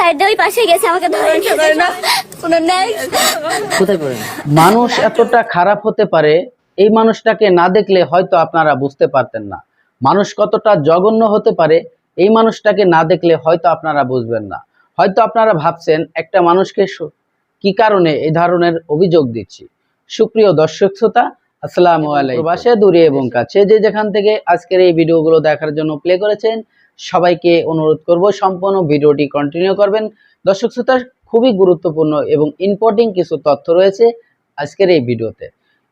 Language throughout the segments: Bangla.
সাইডে ওই পাশে গেছে আমাকে ধরে নিয়ে যায় কোনো নেক্সট কোথায় পড়েন মানুষ এতটা খারাপ হতে পারে এই মানুষটাকে না দেখলে হয়তো আপনারা বুঝতে পারতেন না। মানুষ কতটা জঘন্য হতে পারে এই মানুষটাকে না দেখলে হয়তো আপনারা বুঝবেন না। হয়তো আপনারা ভাবছেন একটা মানুষকে সু- কি কারণে এই ধরনের অভিযোগ দিচ্ছি? সুপ্রিয় দর্শক শ্রোতা আসসালামু আলাইকুম। বাসে দূরে এবং কাছে যে যেখান থেকে আজকের এই ভিডিওগুলো দেখার জন্য প্লে করেছেন সবাইকে অনুরোধ করব সম্পূর্ণ ভিডিওটি কন্টিনিউ করবেন। দর্শক শ্রোতা, খুবই গুরুত্বপূর্ণ এবং ইম্পর্টেন্ট কিছু তথ্য রয়েছে আজকের এই ভিডিওতে।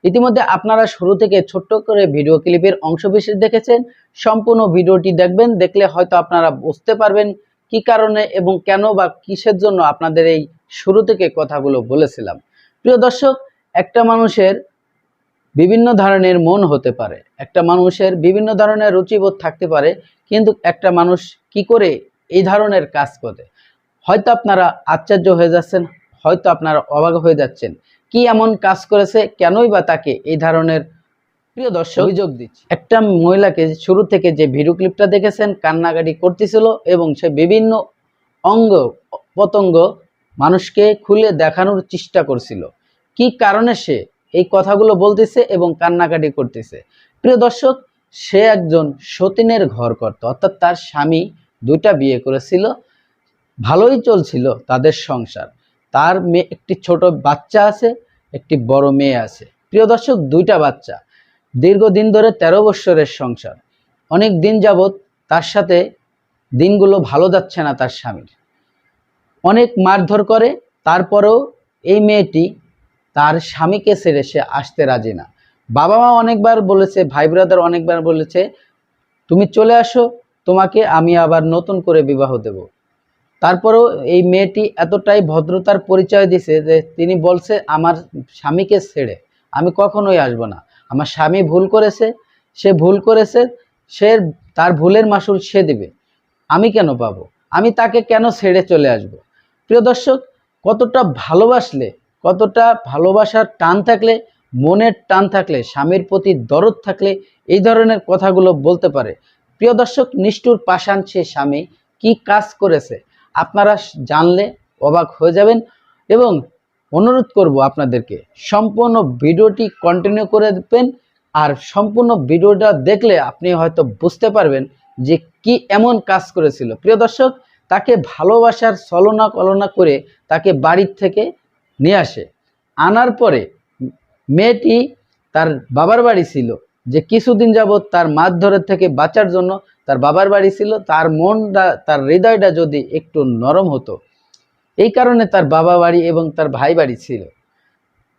ইতিমধ্যে আপনারা শুরু থেকে ছোট্ট করে ভিডিও ক্লিপের অংশবিশেষ দেখেছেন। সম্পূর্ণ ভিডিওটি দেখবেন, দেখলে হয়তো আপনারা বুঝতে পারবেন কি কারণে এবং কেন বা কিসের জন্য আপনাদের এই শুরু থেকে কথাগুলো বলেছিলাম। প্রিয় দর্শক, একটা মানুষের বিভিন্ন ধরনের মন হতে পারে, একটা মানুষের বিভিন্ন ধরনের রুচিবোধ থাকতে পারে কিন্তু একটা মানুষ কি করে এই ধরনের কাজ করে? হয়তো আপনারা আশ্চর্য হয়ে যাচ্ছেন হয়তো আপনারা অবাক হয়ে যাচ্ছেন। কি এমন কাজ করেছে কেনই বা তাকে এই ধরনের প্রিয় দর্শক অভিযোগ দিচ্ছি? একটা মহিলাকে শুরু থেকে যে ভিডিও ক্লিপটা দেখেছেন কান্নাকাটি করতেছিল এবং সে বিভিন্ন অঙ্গ পতঙ্গ মানুষকে খুলে দেখানোর চেষ্টা করছিল। কি কারণে সে এই কথাগুলো বলতেছে এবং কান্নাকাটি করতেছে? প্রিয় দর্শক সে একজন সতীনের ঘর করত। অর্থাৎ তার স্বামী দুইটা বিয়ে করেছিল, ভালোই চলছিল তাদের সংসার। তার মেয়ে, একটি ছোট বাচ্চা আছে, একটি বড় মেয়ে আছে। প্রিয় দর্শক, দুইটা বাচ্চা। দীর্ঘদিন ধরে তেরো বৎসরের সংসার। অনেক দিন যাবৎ তার সাথে দিনগুলো ভালো যাচ্ছে না তার স্বামীর। অনেক মারধর করে, তারপরেও এই মেয়েটি তার স্বামীকে ছেড়ে সে আসতে রাজি না। বাবা মা অনেকবার বলেছে, ভাই ব্রাদার অনেকবার বলেছে, তুমি চলে আসো, তোমাকে আমি আবার নতুন করে বিবাহ দেব। তারপরেও এই মেয়েটি এতটাই ভদ্রতার পরিচয় দিছে যে তিনি বলছে, আমার স্বামীকে ছেড়ে আমি কখনোই আসব না। আমার স্বামী ভুল করেছে, সে ভুল করেছে, সে তার ভুলের মাসুল সে দেবে। আমি কেন পাবো? আমি তাকে কেন ছেড়ে চলে আসব? প্রিয় দর্শক, কতটা ভালোবাসলে, কতটা ভালোবাসার টান থাকলে মনের টান থাকলে, স্বামীর প্রতি দরদ থাকলে এই ধরনের কথাগুলো বলতে পারে। প্রিয় দর্শক, নিষ্ঠুর পাষাণ সে স্বামী কি কাজ করেছে আপনারা জানলে অবাক হয়ে যাবেন এবং অনুরোধ করব আপনাদেরকে, সম্পূর্ণ ভিডিওটি কন্টিনিউ করে দেবেন আর সম্পূর্ণ ভিডিওটা দেখলে আপনি হয়তো বুঝতে পারবেন যে কি এমন কাজ করেছিল। প্রিয় দর্শক, তাকে ভালোবাসার ছলনা কলনা করে তাকে বাড়ির থেকে নিয়ে আসে। আনার পরে মেয়েটি তার বাবার বাড়ি ছিল। যে কিছুদিন যাবৎ তার মারধরের থেকে বাঁচার জন্য তার বাবার বাড়ি ছিল, তার মনটা, তার হৃদয়টা যদি একটু নরম হতো। এই কারণে তার বাবা বাড়ি এবং তার ভাই বাড়ি ছিল।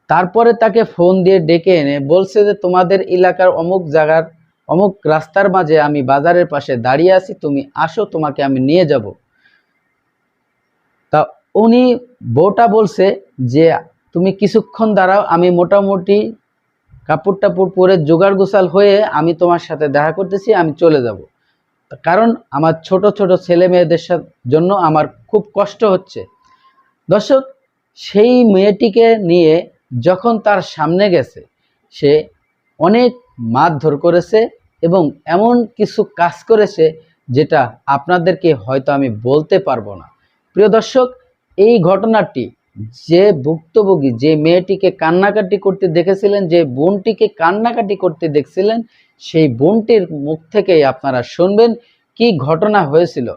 তারপরে তাকে ফোন দিয়ে ডেকে এনে বলছে যে, তোমাদের এলাকার অমুক জায়গার, অমুক রাস্তার মাঝে আমি বাজারের পাশে দাঁড়িয়ে আছি, তুমি আসো, তোমাকে আমি নিয়ে যাব। তা উনি বউটা বলছে যে তুমি কিছুক্ষণ দাঁড়াও, আমি মোটামুটি কাপড় টাপড় পরে জোগাড় গোসাল হয়ে আমি তোমার সাথে দেখা করতেছি, আমি চলে যাব। কারণ আমার ছোট ছোট ছেলে মেয়েদের জন্য আমার খুব কষ্ট হচ্ছে। দর্শক, সেই মেয়েটিকে নিয়ে যখন তার সামনে গেছে, সে অনেক মারধর করেছে এবং এমন কিছু কাজ করেছে যেটা আপনাদেরকে হয়তো আমি বলতে পারব না। প্রিয় দর্শক, এই ঘটনাটি যে ভুক্তভোগী, যে মেয়েটিকে কান্নাকাটি করতে দেখেছিলেন, যে বোনটিকে কান্নাকাটি করতে দেখছিলেন, সেই বোনটির মুখ থেকেই আপনারা শুনবেন কি ঘটনা হয়েছিল।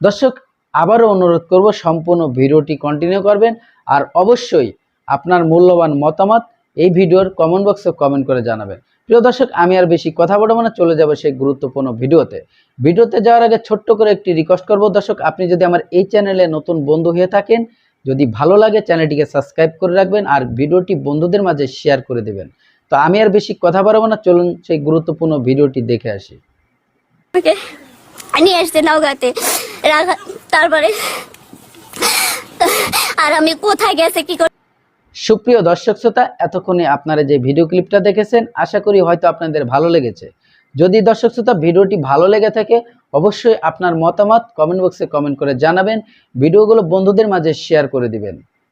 দর্শক, আবারও অনুরোধ করব সম্পূর্ণ ভিডিওটি কন্টিনিউ করবেন আর অবশ্যই আপনার মূল্যবান মতামত এই ভিডিওর কমেন্ট বক্সে কমেন্ট করে জানাবেন। প্রিয় দর্শক, আমি আর বেশি কথা বলব না, চলে যাব সেই গুরুত্বপূর্ণ ভিডিওতে। ভিডিওতে যাওয়ার আগে ছোট্ট করে একটি রিকোয়েস্ট করব। দর্শক, আপনি যদি আমার এই চ্যানেলে নতুন বন্ধু হয়ে থাকেন যদি ভালো লাগে চ্যানেলটিকে সাবস্ক্রাইব করে রাখবেন আর ভিডিওটি বন্ধুদের মাঝে শেয়ার করে দেবেন। তো আমি আর বেশি কথা বাড়াবো না চলুন সেই গুরুত্বপূর্ণ ভিডিওটি দেখে আসি। নিয়ে আসতে রাখা তারপরে আর আমি কোথায় গেছে কি করে সুপ্রিয় দর্শক শ্রোতা এতক্ষণে আপনারা যে ভিডিও ক্লিপটা দেখেছেন আশা করি হয়তো আপনাদের ভালো লেগেছে। যদি দর্শক শ্রোতা ভিডিওটি ভালো লেগে থাকে, অবশ্যই আপনার মতামত কমেন্ট বক্সে কমেন্ট করে জানাবেন। ভিডিওগুলো বন্ধুদের মাঝে শেয়ার করে দিবেন।